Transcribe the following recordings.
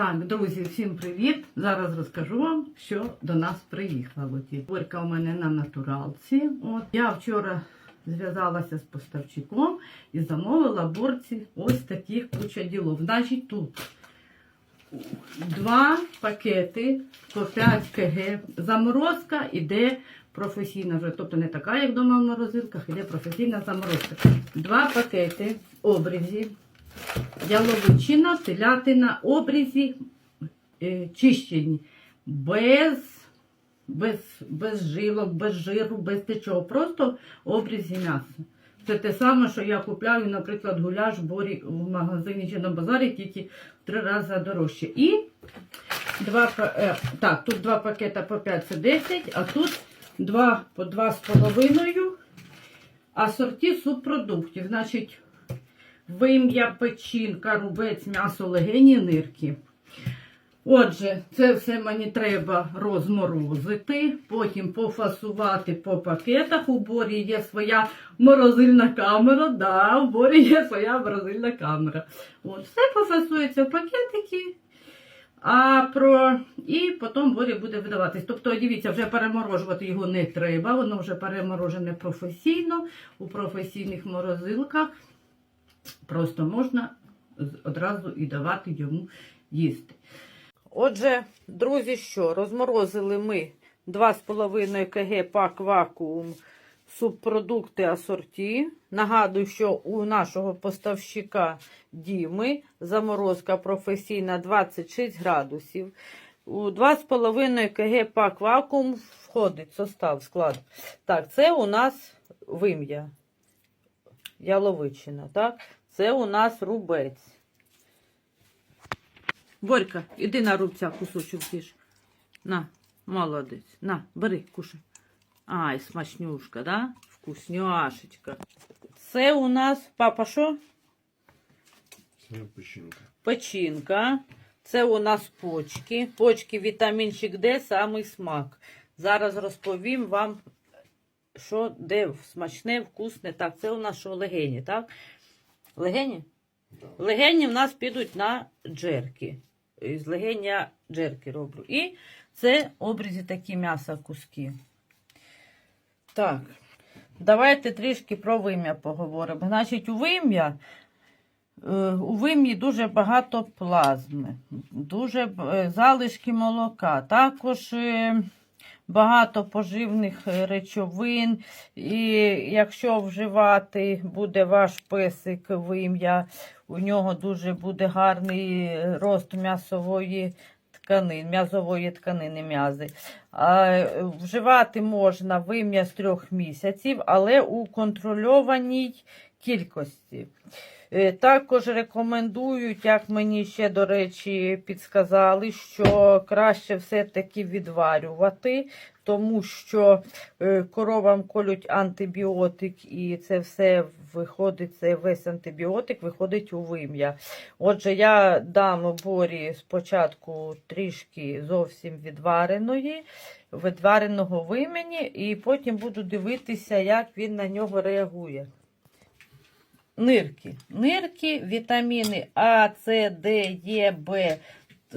Так, друзі, всім привіт! Зараз розкажу вам, що до нас приїхало. Борька у мене на натуралці. От я вчора зв'язалася з поставщиком і замовила борці ось таких куча ділов. Значить, тут два пакети по 5 кг. Заморозка іде професійна тобто не така, як вдома в морозилках, іде професійна заморозка. Два пакети обрізі. Яловичина, телятина, обрізі, е, чищені, без, без, без жилок, без жиру, без нічого. Просто обрізі м'яса. Це те саме, що я купляю, наприклад, гуляш борі в магазині чи на базарі, тільки в три рази дорожче. І два, е, так, тут два пакета по 5 це 10, а тут два по 2,5 асорті субпродуктів. Значить, вим'я, печінка, рубець, м'ясо, легені, нирки. Отже, це все мені треба розморозити, потім пофасувати по пакетах. У борі є своя морозильна камера. Да, у борі є своя морозильна камера. От, все пофасується в пакетики. А про... І потім борі буде видаватись. Тобто, дивіться, вже переморожувати його не треба, воно вже переморожене професійно у професійних морозилках. Просто можна одразу і давати йому їсти. Отже, друзі, що розморозили ми 2,5 кг пак вакуум субпродукти асорті. Нагадую, що у нашого поставщика Діми заморозка професійна 26 градусів. У 2,5 кг пак вакуум входить состав, склад. Так, це у нас вим'я. Яловичина, так? Це у нас рубець. Борька, іди на рубця кусочок з'їж. На, молодець. На, бери, кушай. Ай, смачнюшка, да? Вкусняшечка. Це у нас, папа, що? Це печінка. Печінка. Це у нас почки. Почки, вітамінчик Д, самий смак. Зараз розповім вам, що де смачне, вкусне. Так, це у нас що легені, так? Легені? Легені в нас підуть на джерки. З легень я джерки роблю. І це обрізі такі м'яса куски. Так, давайте трішки про вим'я поговоримо. Значить, у вим'я. е, У вим'ї дуже багато плазми, дуже е, залишки молока, також е, багато поживних е, речовин. І якщо вживати буде ваш песик вим'я, у нього дуже буде гарний рост м'ясової тканини, м'язової тканини м'язи. Е, Вживати можна вим'я з трьох місяців, але у контрольованій кількості. Е, Також рекомендують, як мені ще, до речі, підсказали, що краще все-таки відварювати, тому що е, коровам колють антибіотик, і це все виходить, це весь антибіотик виходить у вим'я. Отже, я дам борі спочатку трішки зовсім відвареної, відвареного вимені, і потім буду дивитися, як він на нього реагує. Нирки. Нирки, вітаміни А, С, Д, Е, Б.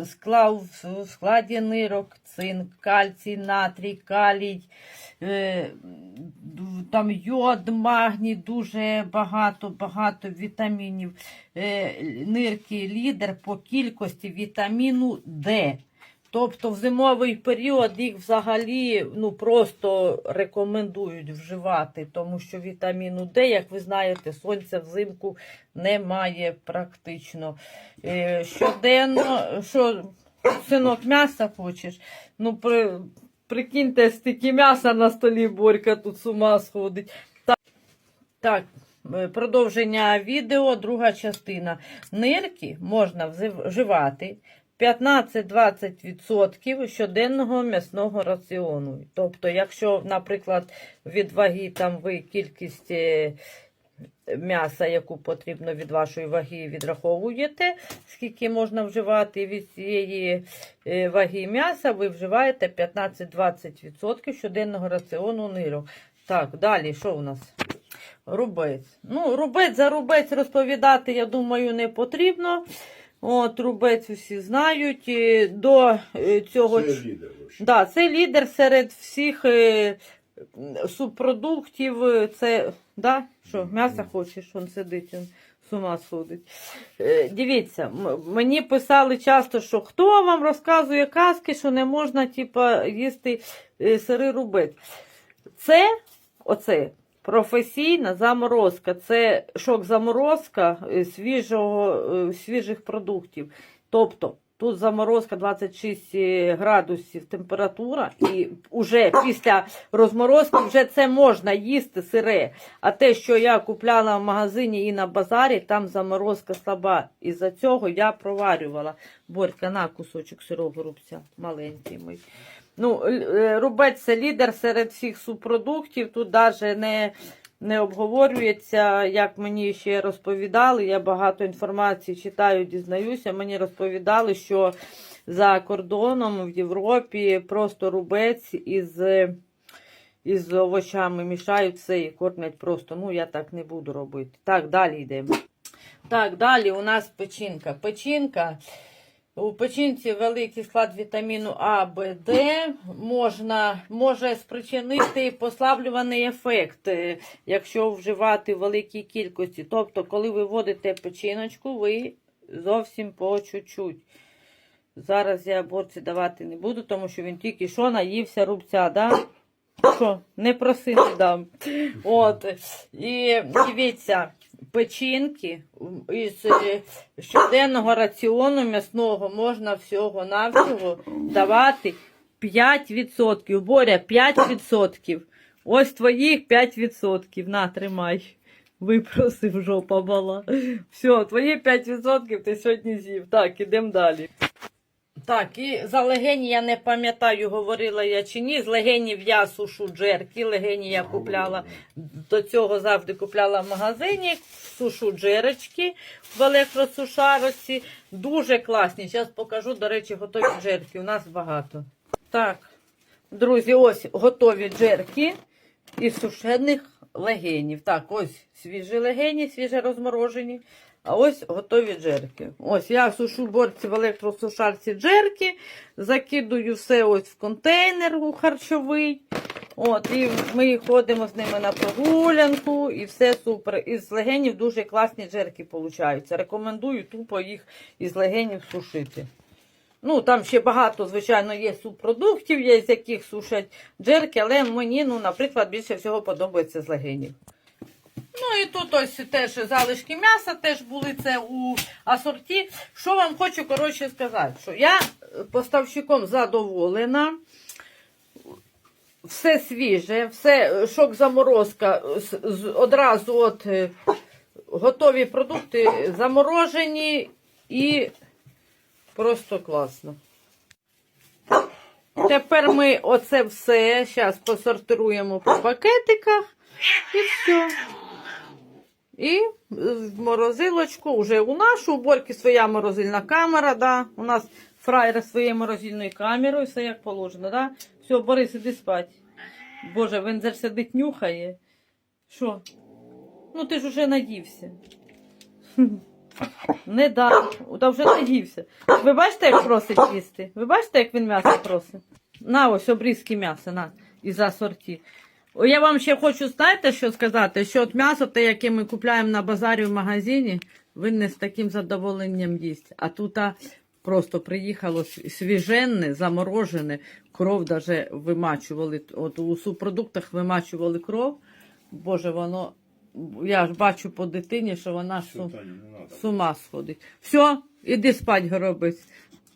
Склав в складі нирок, цинк, кальцій, натрій, калій, е, там йод, магній, дуже багато, багато вітамінів. Е, нирки лідер по кількості вітаміну Д. Тобто в зимовий період їх взагалі ну, просто рекомендують вживати, тому що вітаміну Д, як ви знаєте, сонця взимку немає практично. Е, щоденно, що синок м'яса хочеш, ну при, прикиньте, стільки м'яса на столі Борька тут з ума сходить. Так, так, е, продовження відео, друга частина. Нирки можна вживати 15-20% щоденного м'ясного раціону. Тобто, якщо, наприклад, від ваги там ви кількість е, м'яса, яку потрібно від вашої ваги, відраховуєте, скільки можна вживати від цієї е, ваги м'яса, ви вживаєте 15-20% щоденного раціону нирок. Так, далі, що у нас? Рубець. Ну, рубець за рубець розповідати, я думаю, не потрібно. От, рубець усі знають. До е, цього Це лідер. Да, це лідер серед всіх е, субпродуктів. е, Це, да? Що, м'ясо хочеш, він сидить, він з ума сходить. Дивіться, мені писали часто, що хто вам розказує казки, що не можна типа, їсти сирий рубець. Це, оце, професійна заморозка. Це шок-заморозка е, свіжого, е, свіжих продуктів. Тобто тут заморозка 26 градусів температура, і вже після розморозки вже це можна їсти сире. А те, що я купляла в магазині і на базарі, там заморозка слаба. І за цього я проварювала. Борька, на кусочок сирого рубця, маленький мій. Ну, е, рубець це лідер серед всіх субпродуктів. Тут навіть не, не обговорюється, як мені ще розповідали. Я багато інформації читаю, дізнаюся. Мені розповідали, що за кордоном в Європі просто рубець із, із овочами мішають все і кормять просто. Ну, я так не буду робити. Так, далі йдемо. Так, далі у нас печінка. Печінка. У печінці великий склад вітаміну А, Б, Д можна, може спричинити послаблюваний ефект, е, якщо вживати в великій кількості. Тобто, коли ви вводите печіночку, ви зовсім по чуть-чуть. Зараз я борці давати не буду, тому що він тільки що наївся рубця, да? Що, не проси, не дам. От. І дивіться, печінки із е, щоденного раціону м'ясного можна всього-навсього давати 5%. Боря, 5%. Ось твоїх 5%. На, тримай. Випросив жопа бала. Все, твої 5% ти сьогодні з'їв. Так, ідемо далі. Так, і за легені я не пам'ятаю, говорила я чи ні. З легенів я сушу джерки. Легені я купляла до цього завжди купляла в магазині. Сушу джерочки в електросушарці. Дуже класні. Зараз покажу, до речі, готові джерки. У нас багато. Так, друзі, ось готові джерки із сушених легенів. Так, ось свіжі легені, свіже розморожені. А ось готові джерки. Ось я сушу борці в електросушарці джерки, закидую все ось в контейнер у харчовий. От, і ми ходимо з ними на прогулянку, і все супер. Із легенів дуже класні джерки получаються. Рекомендую тупо їх із легенів сушити. Ну, там ще багато, звичайно, є субпродуктів, є з яких сушать джерки, але мені, ну, наприклад, більше всього подобається з легенів. Ну і тут ось теж залишки м'яса теж були це у асорті. Що вам хочу коротше сказати, що я поставщиком задоволена. Все свіже, все шок заморозка з- одразу от е, готові продукти заморожені і просто класно. Тепер ми оце все зараз посортируємо по пакетиках і все. І в морозилочку, вже у нашу, у Борьки своя морозильна камера, да. У нас фраєр своєю морозильною камерою, все як положено, да. Все, Борис, іди спать. Боже, він же сидить нюхає. Що? Ну ти ж уже наївся. Не дам. Та вже наївся. Ви бачите, як просить їсти? Ви бачите, як він м'ясо просить? На ось обрізки м'яса, на, із асорті. Я вам ще хочу, знаєте, що сказати, що от м'ясо, те, яке ми купляємо на базарі в магазині, він не з таким задоволенням їсть. А тут а, просто приїхало св- свіженне, заморожене, кров даже вимачували. От у субпродуктах вимачували кров. Боже, воно. Я ж бачу по дитині, що вона Все, су- Таня, з ума сходить. Все, іди спать, горобець.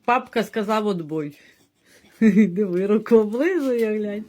Папка сказав отбой. Диви, руку облизує, глянь.